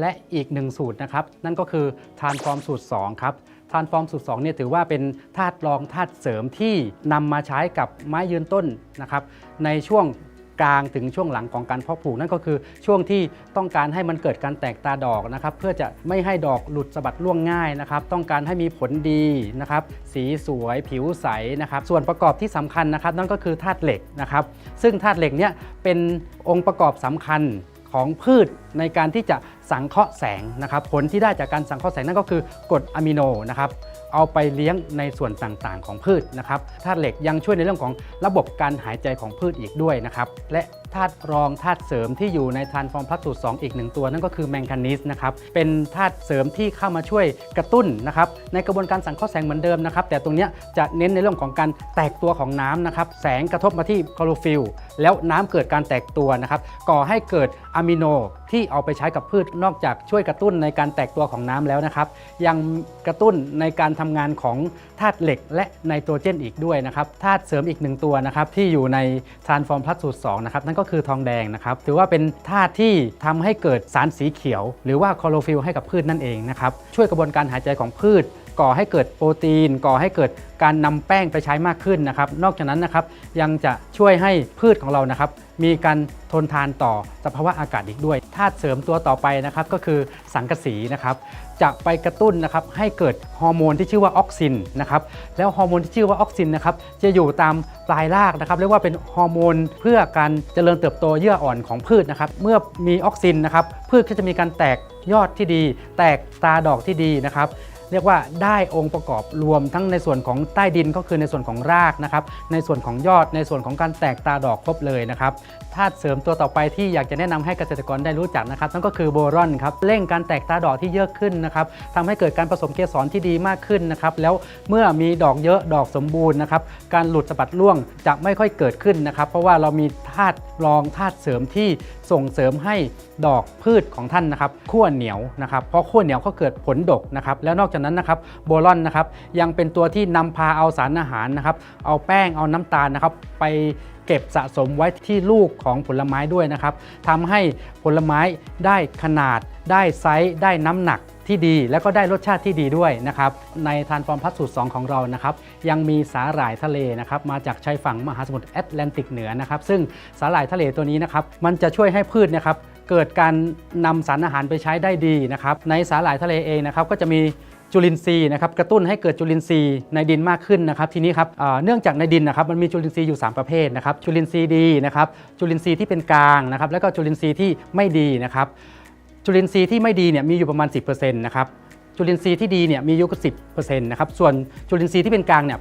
และอีกหนึ่งสูตรนะครับ นั่นก็คือทานฟอร์มสูตร 2 ครับทานฟอร์มสูตร2เนี่ยถือว่าเป็นธาตุรองธาตุเสริมที่นำมาใช้กับไม้ยืนต้นนะครับ ในช่วงกลางถึงช่วงหลังของการเพาะปลูกนั่นก็คือช่วงที่ต้องการให้มันเกิดการแตกตาดอกนะครับ เพื่อจะไม่ให้ดอกหลุดสะบัดร่วงง่ายนะครับ ต้องการให้มีผลดีนะครับ สีสวยผิวใสนะครับ ส่วนประกอบที่สำคัญนะครับ นั่นก็คือธาตุเหล็กนะครับ ซึ่งธาตุเหล็กเนี่ยเป็นองค์ประกอบสำคัญของพืชในการที่จะสังเคราะห์แสงนะครับผลที่ได้จากการสังเคราะห์แสงนั่นก็คือกรดอะมิโนนะครับเอาไปเลี้ยงในส่วนต่างๆ ของพืชนะครับธาตุเหล็กยังช่วยในเรื่องของระบบการหายใจของพืชอีกด้วยนะครับและธาตุรองธาตุเสริมที่อยู่ในทานฟอร์มพลัสสูตร2อีกหนึ่งตัว นั่นก็คือแมงกานีสนะครับเป็นธาตุเสริมที่เข้ามาช่วยกระตุ้นนะครับในกระบวนการสังเคราะห์แสงเหมือนเดิมนะครับแต่ตรงนี้จะเน้นในเรื่องของการแตกตัวของน้ำนะครับแสงกระทบมาที่คลอโรฟิลแล้วน้ำเกิดการแตกตัวนะครับก่อให้เกิดอะมิโน ที่เอาไปใช้กับพืชนอกจากช่วยกระตุ้นในการแตกตัวของน้ำแล้วนะครับ ยังกระตุ้นในการทำงานของธาตุเหล็กและไนโตรเจนอีกด้วยนะครับธาตุเสริมอีกหนึ่งตัวนะครับที่อยู่ในทานฟอร์มพลัสสูตร2นะครับนั่นก็คือทองแดงนะครับถือว่าเป็นธาตุที่ทำให้เกิดสารสีเขียว หรือว่าคลอโรฟิลให้กับพืชนั่นเองนะครับช่วยกระบวนการหายใจของพืช ก่อให้เกิดโปรตีน ก่อให้เกิดการนำแป้งไปใช้มากขึ้นนะครับ นอกจากนั้นนะครับยังจะช่วยให้พืชของเรานะครับมีการทนทานต่อสภาวะอากาศอีกด้วยธาตุเสริมตัวต่อไปนะครับก็คือสังกะสีนะครับจะไปกระตุ้นนะครับให้เกิดฮอร์โมนที่ชื่อว่าออกซินนะครับแล้วฮอร์โมนที่ชื่อว่าออกซินนะครับจะอยู่ตามปลายรากนะครับเรียกว่าเป็นฮอร์โมนเพื่อการเจริญเติบโตเยื่ออ่อนของพืชนะครับเมื่อมีออกซินนะครับพืชก็จะมีการแตกยอดที่ดี แตกตาดอกที่ดีนะครับ เรียกว่าได้องค์ประกอบรวมทั้งในส่วนของใต้ดินก็คือในส่วนของรากนะครับ ในส่วนของยอดในส่วนของการแตกตาดอกครบเลยนะครับธาตุเสริมตัวต่อไปที่อยากจะแนะนำให้เกษตรกรได้รู้จักนะครับนั่นก็คือโบรอนครับเร่งการแตกตาดอกที่เยอะขึ้นนะครับทำให้เกิดการผสมเกสรที่ดีมากขึ้นนะครับแล้วเมื่อมีดอกเยอะดอกสมบูรณ์นะครับการหลุดสะบัดร่วงจะไม่ค่อยเกิดขึ้นนะครับ เพราะว่าเรามีธาตุรองธาตุเสริมที่ส่งเสริมให้ ดอกพืชของท่านนะครับขั้วเหนียวนะครับเพราะขั้วเหนียวก็เกิดผลดกนะครับแล้วนอกจากนั้นนะครับโบรอนนะครับยังเป็นตัวที่นำพาเอาสารอาหารนะครับเอาแป้งเอาน้ำตาลนะครับไปเก็บสะสมไว้ที่ลูกของผลไม้ด้วยนะครับทำให้ผลไม้ได้ขนาด ได้ไซส์ได้น้ำหนักที่ดี แล้วก็ได้รสชาติที่ดีด้วยนะครับในทานฟอร์มพัสสูตร 2 ของเรานะครับยังมีสาหร่ายทะเลนะครับมาจากชายฝั่งมหาสมุทรแอตแลนติกเหนือนะครับซึ่งสาหร่ายทะเลตัวนี้นะครับมันจะช่วยให้พืชนะครับ เกิดการนำสารอาหารไปใช้ได้ดีนะครับในสาหร่ายทะเลเองนะครับก็จะมีจุลินทรีย์นะครับกระตุ้นให้เกิดจุลินทรีย์ในดินมากขึ้นนะครับ ทีนี้ครับเอ่อเนื่องจากในดินนะครับมันมีจุลินทรีย์อยู่ 3 ประเภทนะครับจุลินทรีย์ดีนะครับจุลินทรีย์ที่เป็นกลางนะครับแล้วก็จุลินทรีย์ที่ไม่ดีนะครับจุลินทรีย์ที่ไม่ดีเนี่ยมีอยู่ประมาณ 10%นะครับ จุลินทรีย์ที่ดีเนี่ยมีอยู่ก็10%นะครับส่วนจุลินทรีย์ที่เป็นกลางเนี่ย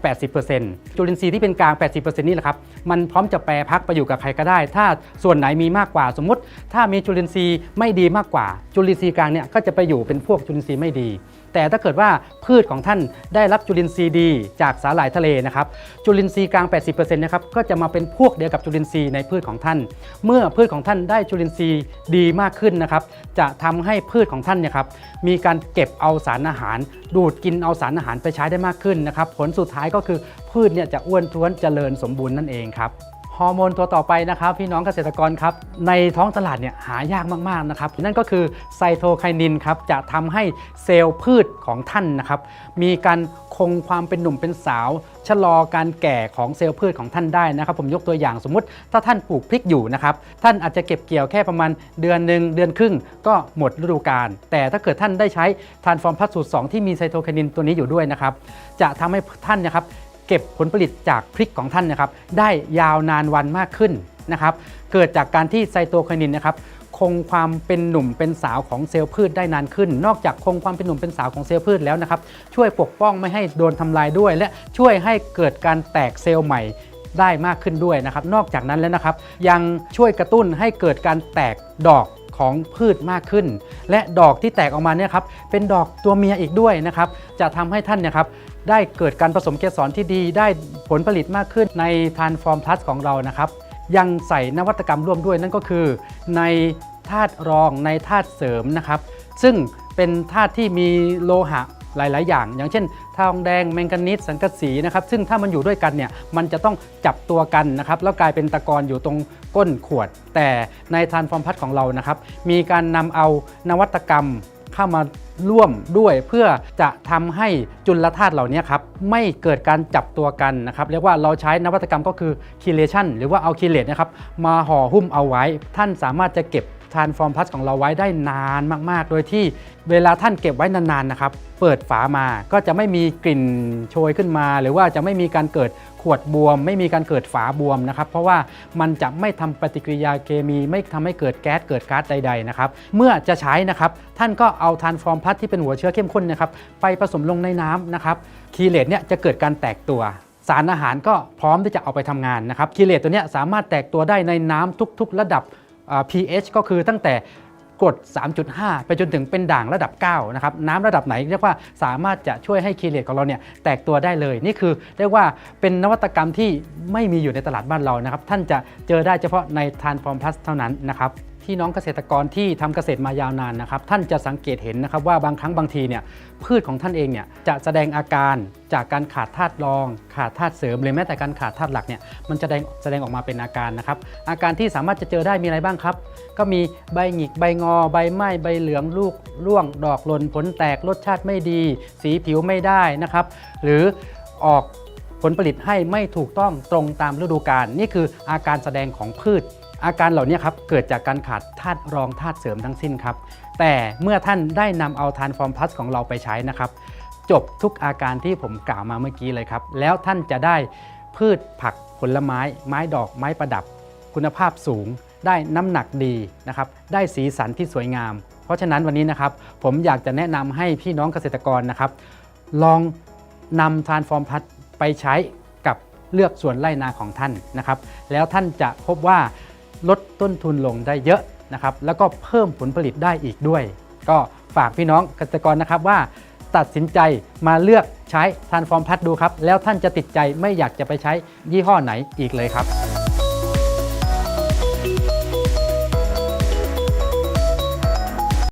80%จุลินทรีย์ที่เป็นกลาง 80%นี่แหละครับมันพร้อมจะแปรพักไปอยู่กับใครก็ได้ ถ้าส่วนไหนมีมากกว่าสมมติ ถ้ามีจุลินทรีย์ไม่ดีมากกว่า จุลินทรีย์กลางเนี่ยก็จะไปอยู่เป็นพวกจุลินทรีย์ไม่ดี แต่ถ้าเกิดว่าพืชของท่านได้รับจุลินทรีย์ดี จากสาหร่ายทะเลนะครับจุลินทรีย์กลาง 80%นะครับก็จะมาเป็นพวกเดียวกับจุลินทรีย์ในพืชของท่าน เมื่อพืชของท่านได้จุลินทรีย์ดีมากขึ้นนะครับจะทำให้พืชของท่านเนี่ยครับมีการเก็บเอาสารอาหาร ดูดกินเอาสารอาหารไปใช้ได้มากขึ้นนะครับผลสุดท้ายก็คือพืชเนี่ยจะอ้วนท้วนเจริญสมบูรณ์นั่นเองครับ ฮอร์โมนตัวต่อไปนะครับพี่น้องเกษตรกรครับในท้องตลาดเนี่ยหายากมากๆนะครับนั่นก็คือไซโตไคนินครับจะทำให้เซลล์พืชของท่านนะครับมีการคงความเป็นหนุ่มเป็นสาวชะลอการแก่ของเซลล์พืชของท่านได้นะครับ ผมยกตัวอย่างสมมุติ ถ้าท่านปลูกพริกอยู่นะครับท่านอาจจะเก็บเกี่ยวแค่ประมาณเดือนหนึ่งเดือนครึ่ง ก็หมดฤดูกาลแต่ถ้าเกิดท่านได้ใช้ทานฟอร์มพัสสูตร2ที่มีไซโตไคนินตัวนี้อยู่ด้วยนะครับจะทำให้ท่านนะครับ เก็บผลผลิตจากพริกของท่านนะครับได้ยาวนานวันมากขึ้นนะครับเกิดจากการที่ไซโตไคนินนะครับคงความเป็นหนุ่มเป็นสาวของเซลล์พืชได้นานขึ้น นอกจากคงความเป็นหนุ่มเป็นสาวของเซลล์พืชแล้วนะครับช่วยปกป้องไม่ให้โดนทำลายด้วย และช่วยให้เกิดการแตกเซลล์ใหม่ได้มากขึ้นด้วยนะครับ นอกจากนั้นแล้วนะครับ ยังช่วยกระตุ้นให้เกิดการแตกดอกของพืชมากขึ้น และดอกที่แตกออกมาเนี่ยครับเป็นดอกตัวเมียอีกด้วยนะครับ จะทำให้ท่านเนี่ยครับ ได้เกิดการผสมเกสรที่ดี ได้ผลผลิตมากขึ้นในทานฟอร์มพลัสของเรานะครับ ยังใส่นวัตกรรมร่วมด้วยนั่นก็คือ ในธาตุรองในธาตุเสริมนะครับ ซึ่งเป็นธาตุที่มีโลหะหลาย ๆ อย่าง อย่างเช่น ทองแดงแมงกานีสสังกะสีนะครับ ซึ่งถ้ามันอยู่ด้วยกันเนี่ย มันจะต้องจับตัวกันนะครับ แล้วกลายเป็นตะกอนอยู่ตรงก้นขวด แต่ในทานฟอร์มพัดของเรานะครับ มีการนำเอานวัตกรรมเข้ามา ร่วมด้วยเพื่อจะทำให้จุลธาตุเหล่านี้ครับไม่เกิดการจับตัวกันนะครับเรียกว่าเราใช้นวัตกรรมก็คือคีเลชันหรือว่าเอาคีเลตนะครับมาห่อหุ้มเอาไว้ ท่านสามารถจะเก็บ ทานฟอร์มพัสของเราไว้ได้นานมาก ๆ โดยที่เวลาท่านเก็บไว้นาน ๆ นะครับ เปิดฝามาก็จะไม่มีกลิ่นโชยขึ้นมา หรือว่าจะไม่มีการเกิดขวดบวม ไม่มีการเกิดฝาบวมนะครับ เพราะว่ามันจะไม่ทำปฏิกิริยาเคมี ไม่ทำให้เกิดแก๊สเกิดก๊าซใด ๆ นะครับ เมื่อจะใช้นะครับ ท่านก็เอาทานฟอร์มพลัสที่เป็นหัวเชื้อเข้มข้นนะครับ ไปผสมลงในน้ำนะครับคีเลตเนี่ยจะเกิดการแตกตัวสารอาหารก็พร้อมที่จะเอาไปทำงานนะครับคีเลตตัวเนี้ยสามารถแตกตัวได้ในน้ำทุก ๆ ระดับ pH ก็คือตั้งแต่กรด 3.5 ไปจนถึงเป็นด่างระดับ 9 นะครับ น้ำระดับไหนเรียกว่าสามารถจะช่วยให้คีเลตของเราเนี่ยแตกตัวได้เลย นี่คือเรียกว่าเป็นนวัตกรรมที่ไม่มีอยู่ในตลาดบ้านเรานะครับ ท่านจะเจอได้เฉพาะในทานฟอร์มพลัสเท่านั้นนะครับ พี่น้องเกษตรกรที่ทำเกษตรมายาวนานนะครับท่านจะสังเกตเห็นนะครับว่าบางครั้งบางทีเนี่ยพืชของท่านเองเนี่ยจะแสดงอาการจากการขาดธาตุรอง ขาดธาตุเสริมหรือแม้แต่การขาดธาตุหลักเนี่ยมันจะแสดงแสดงออกมาเป็นอาการนะครับอาการที่สามารถจะเจอได้มีอะไรบ้างครับ ก็มีใบหงิกใบงอ ใบไหม้ใบเหลืองลูกร่วง ดอกหล่นผลแตกรสชาติไม่ดี สีผิวไม่ได้นะครับ หรือออกผลผลิตให้ไม่ถูกต้องตรงตามฤดูกาลนี่คืออาการแสดงของพืช อาการเหล่านี้ครับเกิดจากการขาดธาตุรองธาตุเสริมทั้งสิ้นครับ แต่เมื่อท่านได้นำเอาทานฟอร์มพลัสของเราไปใช้นะครับ จบทุกอาการที่ผมกล่าวมาเมื่อกี้เลยครับ แล้วท่านจะได้พืชผักผลไม้ ไม้ดอกไม้ประดับ คุณภาพสูง ได้น้ำหนักดีนะครับ ได้สีสันที่สวยงาม เพราะฉะนั้นวันนี้นะครับ ผมอยากจะแนะนำให้พี่น้องเกษตรกรนะครับ ลองนำทานฟอร์มพลัสไปใช้กับเลือกส่วนไร่นาของท่านนะครับ แล้วท่านจะพบว่า ลดต้นทุนลงได้เยอะนะครับ แล้วก็เพิ่มผลผลิตได้อีกด้วย ก็ฝากพี่น้องเกษตรกรนะครับว่า ตัดสินใจมาเลือกใช้ทานฟอร์มพัดดูครับ แล้วท่านจะติดใจไม่อยากจะไปใช้ยี่ห้อไหนอีกเลยครับ